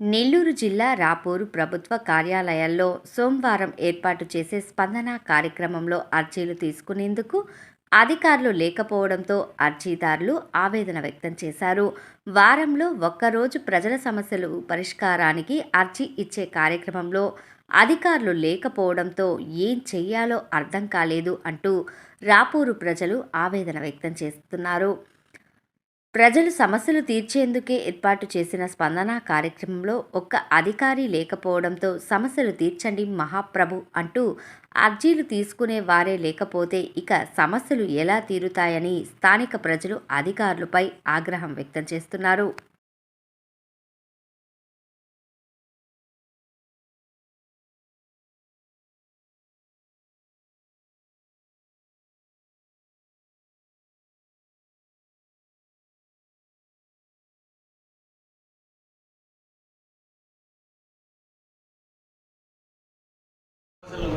నెల్లూరు జిల్లా రాపూరు ప్రభుత్వ కార్యాలయాల్లో సోమవారం ఏర్పాటు చేసే స్పందన కార్యక్రమంలో అర్జీలు తీసుకునేందుకు అధికారులు లేకపోవడంతో అర్జీదారులు ఆవేదన వ్యక్తం చేశారు. వారంలో ఒక్కరోజు ప్రజల సమస్యలు పరిష్కారానికి అర్జీ ఇచ్చే కార్యక్రమంలో అధికారులు లేకపోవడంతో ఏం చెయ్యాలో అర్థం కాలేదు అంటూ రాపూరు ప్రజలు ఆవేదన వ్యక్తం చేస్తున్నారు. ప్రజలు సమస్యలు తీర్చేందుకే ఏర్పాటు చేసిన స్పందన కార్యక్రమంలో ఒక్క అధికారి లేకపోవడంతో సమస్యలు తీర్చండి మహాప్రభు అంటూ అర్జీలు తీసుకునే వారే లేకపోతే ఇక సమస్యలు ఎలా తీరుతాయని స్థానిక ప్రజలు అధికారులపై ఆగ్రహం వ్యక్తం చేస్తున్నారు.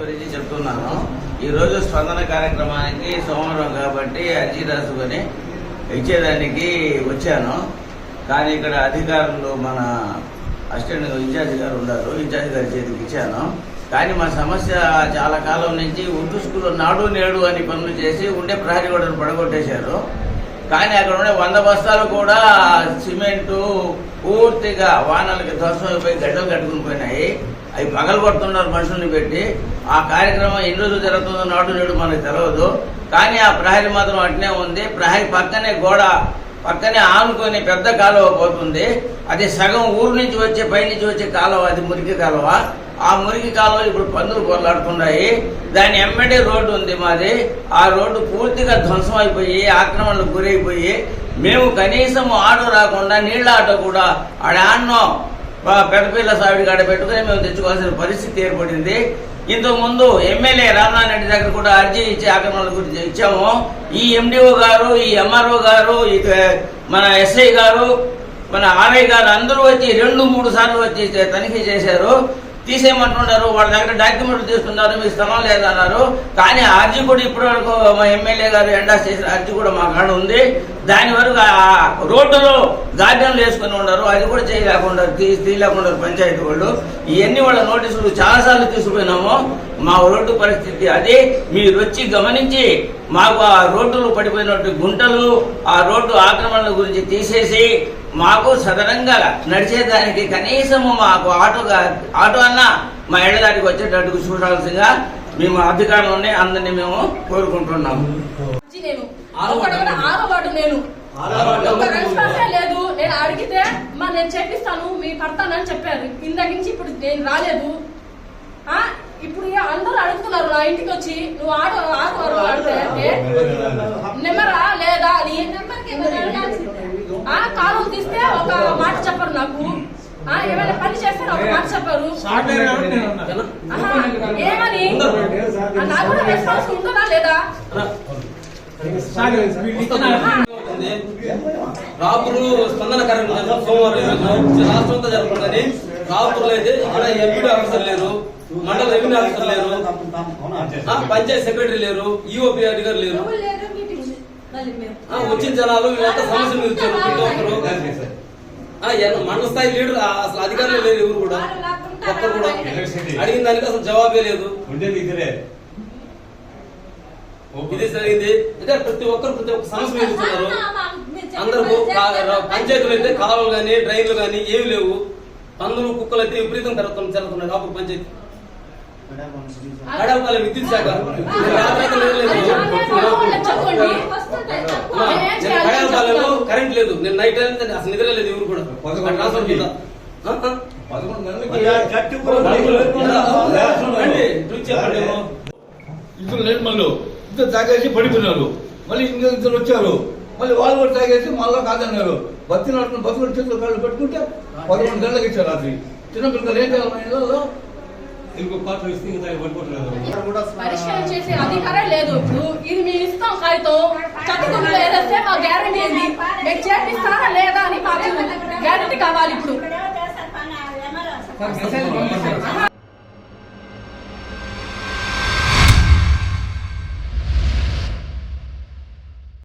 గురించి చెప్తున్నాను. ఈరోజు స్పందన కార్యక్రమానికి సోమవారం కాబట్టి అర్జీ రాసుకొని ఇచ్చేదానికి వచ్చాను. కానీ ఇక్కడ అధికారులు మన అసిస్టెంట్ ఇన్ఛార్జ్ గారు ఉన్నారు. ఇన్ఛార్జ్ గారి చేతికి ఇచ్చాను. కానీ మా సమస్య చాలా కాలం నుంచి ఉర్దూ స్కూల్లో నాడు నేడు అని పనులు చేసి ఉండే ప్రహరీ గోడను పడగొట్టేశారు. కానీ అక్కడ ఉండే వంద బస్తాలు కూడా సిమెంటు పూర్తిగా వానలకి ధ్వంసం అయిపోయి గడ్డలు కట్టుకుని పోయినాయి. అవి పగలు పడుతున్నారు మనుషుల్ని పెట్టి. ఆ కార్యక్రమం ఎన్ని రోజులు జరుగుతుందో నాటు నేడు మనకు తెలియదు కానీ ఆ ప్రహరీ మాత్రం అట్నే ఉంది. ప్రహరీ పక్కనే గోడ పక్కనే ఆనుకొని పెద్ద కాలువ పోతుంది. అది సగం ఊరు నుంచి వచ్చే పై నుంచి వచ్చే కాలువ అది మురికి కాలువ. ఆ మురికి కాలువ ఇప్పుడు పందులు పొరలాడుతున్నాయి దాని ఎమ్మటే రోడ్డు ఉంది మాది. ఆ రోడ్డు పూర్తిగా ధ్వంసం అయిపోయి ఆక్రమణకు గురైపోయి మేము కనీసం ఆటో రాకుండా నీళ్ళ ఆటో కూడా ఆడాన్నో పెద్దపిల్ల సావిడి కాడ పెట్టుకుని మేము తెచ్చుకోవాల్సిన పరిస్థితి ఏర్పడింది. ఇంతకుముందు ఎమ్మెల్యే రామనారెడ్డి దగ్గర కూడా అర్జీ ఇచ్చి ఆక్రమణల గురించి ఇచ్చాము. ఈ ఎండిఓ గారు ఈ ఎంఆర్ఓ గారు ఇక మన ఎస్ఐ గారు మన ఆర్ఐ గారు అందరూ వచ్చి రెండు మూడు సార్లు వచ్చి తనిఖీ చేశారు. తీసేయమంటున్నారు. వాళ్ళ దగ్గర డాక్యుమెంట్లు తీసుకున్నారు. మీకు స్థలం లేదన్నారు. కానీ అర్జీ కూడా ఇప్పటి వరకు మా ఎమ్మెల్యే గారు ఎండా చేసిన అర్జీ కూడా మా కాడ ఉంది. దాని వరకు ఆ రోడ్డులో గార్డెన్లు వేసుకుని ఉన్నారు అది కూడా చేయలేకుండా తీయలేకుండా పంచాయతీ వాళ్ళు. ఇవన్నీ వాళ్ళ నోటీసులు చాలాసార్లు తీసుకుపోయినాము. మా రోడ్డు పరిస్థితి అది. మీరు వచ్చి గమనించి మాకు ఆ రోడ్డులు పడిపోయినట్టు గుంటలు ఆ రోడ్డు ఆక్రమణల గురించి తీసేసి మాకు సదనంగా నడిచేదానికి కనీసము మాకు ఆటోగా ఆటో అన్నా మా ఇళ్ళ దాటికి వచ్చేటట్టుకు చూడాల్సిందిగా మేము అధికారులని అందరినీ మేము కోరుకుంటున్నాము. నేను నేను ఒక రెస్పాన్సే లేదు నేను అడిగితే మా నేను చెప్పిస్తాను మీ పడతానని చెప్పారు ఇందాక నుంచి ఇప్పుడు నేను రాలేదు ఆ ఇప్పుడు అందరూ అడుగుతున్నారు నా ఇంటికి వచ్చి నువ్వు ఆడు వారు ఆడితే నెంబరా లేదా అని ఆ కాలం తీస్తే ఒక మాట చెప్పరు నాకు ఆ ఏమైనా పని చేస్తే ఒక మాట చెప్పారు ఏమని నాకు కూడా రెస్పాన్స్ ఉంటుందా లేదా రాపురు స్పందన కార్యక్రమం సోమవారం రాష్ట్రం అంతా జరుగుతుందని రాపురులో అయితే ఇక్కడ ఎంపీడీ ఆఫీసర్ లేరు. మండల రెవెన్యూ ఆఫీసర్ లేరు. ఆ, పంచాయత్ సెక్రటరీ లేరు. ఈఓపీ అధికారు లేరు. ఆ, వచ్చిన జనాలు వీళ్ళంతా సమస్యల ప్రతి ఒక్కరు. మండల స్థాయి లీడర్ ఆ, అసలు అధికారులు లేరు ఎవరు కూడా? ఒక్కరు కూడా. అడిగిన దానికి అసలు జవాబే లేదు. ఉండేది ఇద్దరే ఇది జరిగింది అంటే ప్రతి ఒక్కరు ప్రతి ఒక్క సమస్య మీద ఇస్తున్నారు అందరూ పంచాయతీలు అయితే కాలువలు కానీ డ్రైన్లు కానీ ఏమి లేవు పందులు కుక్కలు అయితే విపరీతం జరుగుతుంది జరుగుతున్నాయి కాపు పంచాయతీ కడపల్లి విద్యుత్ శాఖ లేదు లేదు. కడపల్లిలో కరెంట్ లేదు నేను నైట్ అయితే అసలు నిద్ర లేదు ఎవరు కూడా ట్రాన్స్ఫర్ కింద. ఇద్దరు లేని మళ్ళీ తాగేసి పడిపోయినారు. మళ్ళీ ఇంకా ఇద్దరు వచ్చారు. మళ్ళీ వాళ్ళు కూడా తాగేసి మళ్ళీ కాదన్నారు. బతి నడుపుకుని బతుకుని చేతులు కాళ్ళు పెట్టుకుంటే పదకొండు గంటలకు ఇచ్చారు రాత్రి. చిన్నపిల్లలు ఏం చేయాలి పరిష్కారం చేసే అధికారం లేదు ఇప్పుడు. ఇది మేము ఇస్తాం కాగితం. చదువుకుంటూ ఏదైతే మా గ్యారంటీ ఏంది? మీకు చేపిస్తారా లేదా అని మాకు గ్యారంటీ కావాలి ఇప్పుడు.